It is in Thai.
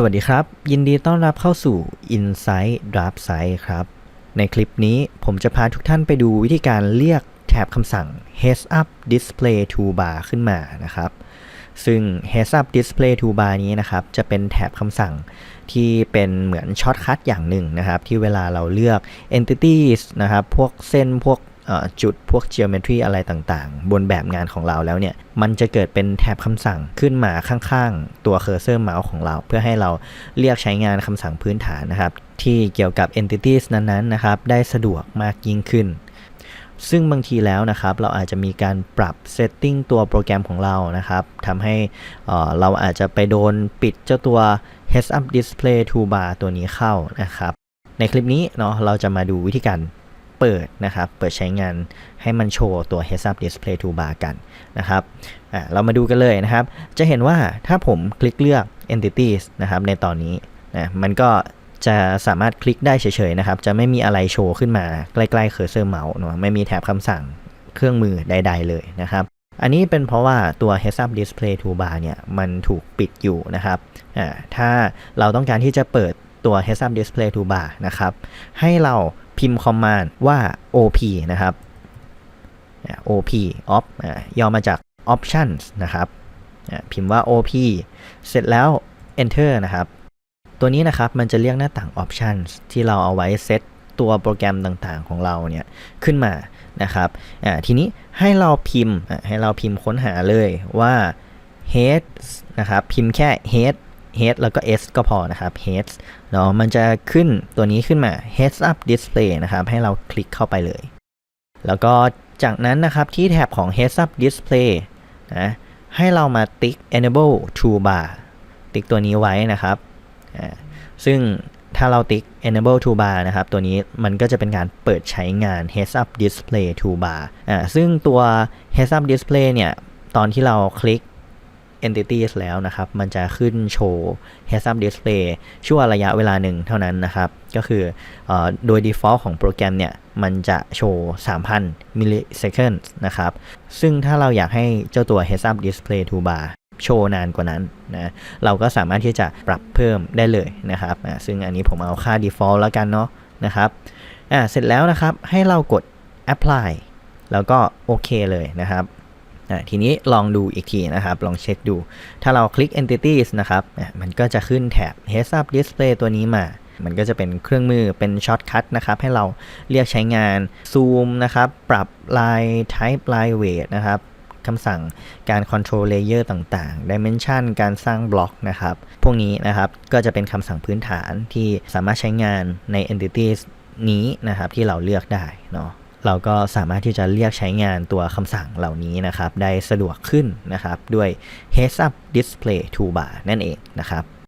สวัสดีครับ ยินดีต้อนรับเข้าสู่ Insight Draft Site ครับ ในคลิปนี้ผมจะพาทุกท่านไปดูวิธีการเรียกแถบคำสั่ง Heads Up Display Toolbar ขึ้นมานะครับ ซึ่ง Heads Up Display Toolbar นี้นะครับ จะเป็นแถบคำสั่งที่เป็นเหมือนช็อตคัทอย่างหนึ่งนะครับ ที่เวลาเราเลือก entities นะครับ พวกเส้นพวก จุดพวก geometry อะไรต่างๆ บนแบบงานของเราแล้วเนี่ย มันจะเกิดเป็นแถบคำสั่งขึ้นมาข้างๆ ตัว cursor mouse ของเรา เพื่อให้เราเรียกใช้งานคำสั่งพื้นฐานนะครับ ที่เกี่ยวกับ entities นั้นๆนะครับ ได้สะดวกมากยิ่งขึ้นซึ่งบางทีแล้วนะครับเราอาจจะมีการปรับ setting ตัวโปรแกรมของเรานะครับทำให้เราอาจจะไปโดนปิดเจ้าตัว heads up display toolbar ตัวนี้เข้านะครับ ในคลิปนี้เนาะเราจะมาดูวิธีการ เปิดนะครับ เปิดใช้งานให้มันโชว์ตัว heads up display toolbar กันนะครับเรามาดูกันเลยนะครับ จะเห็นว่าถ้าผมคลิกเลือก entities นะครับในตอนนี้นะมันก็จะสามารถคลิกได้เฉยๆนะครับ จะไม่มีอะไรโชว์ขึ้นมาใกล้ๆ cursor mouse เนาะไม่มีแถบคำสั่งเครื่องมือใด ๆ เลยนะครับ อันนี้เป็นเพราะว่าตัว heads up display toolbar เนี่ยมันถูกปิดอยู่นะครับถ้าเราต้องการที่จะเปิด ตัว heads up display toolbar นะครับ ให้เราพิมพ์คอมมานด์ว่า op นะครับ op op ย่อมาจาก options นะครับ พิมพ์ว่า op เสร็จแล้ว enter นะครับ ตัวนี้นะครับมันจะเรียกหน้าต่าง options ที่เราเอาไว้เซตตัวโปรแกรมต่างๆของเราเนี่ยขึ้นมานะครับทีนี้ให้เราพิมพ์ให้เราพิมพ์ค้นหาเลยว่า head นะครับ พิมพ์แค่ head head แล้วก็ s ก็พอนะครับ heads เนาะมันจะขึ้นตัวนี้ขึ้นมา heads up display นะครับ ให้เราคลิกเข้าไปเลย แล้วก็จากนั้นนะครับที่แถบของ heads up display นะให้เรามาติ๊ก enable toolbar ติ๊กตัวนี้ไว้นะครับ ซึ่งถ้าเราติ๊ก enable toolbar นะครับ ตัวนี้มันก็จะเป็นการเปิดใช้งาน heads up display toolbar อ่าซึ่งตัว heads up display เนี่ย ตอนที่เราคลิก entities แล้วนะครับ มันจะขึ้นโชว์ heads up display ชั่วระยะเวลาหนึ่งเท่านั้นนะครับ ก็คืออโดย default ของโปรแกรมเนี่ย มันจะโชว์ 3,000 milliseconds นะครับ ซึ่งถ้าเราอยากให้เจ้าตัว heads up display to Bar โชว์นานกว่านั้นนะเราก็สามารถที่จะปรับเพิ่มได้เลยนะครับอ่าซึ่งอันนี้ผมเอาค่า default แล้วกันเนาะนะครับอ่าเสร็จแล้วนะครับให้เรากด apply แล้วก็โอเคเลยนะครับ อะทีนี้ลองดูอีกทีนะครับ ลองเช็คดู ถ้าเราคลิก entities นะครับอะมันก็จะขึ้นแถบ heads up display ตัวนี้มา มันก็จะเป็นเครื่องมือเป็นช็อตคัทนะครับ ให้เราเรียกใช้งานซูมนะครับ ปรับลาย type ลาย weight นะครับคำสั่งการ control layer ต่างๆ dimension การสร้างบล็อกนะครับ พวกนี้นะครับก็จะเป็นคำสั่งพื้นฐานที่สามารถใช้งานใน entities นี้นะครับที่เราเลือกได้เนาะ เราก็สามารถที่จะเรียกใช้งานตัวคำสั่งเหล่านี้นะครับ ได้สะดวกขึ้นนะครับ ด้วย Heads Up Display Toolbar นั่นเองนะครับ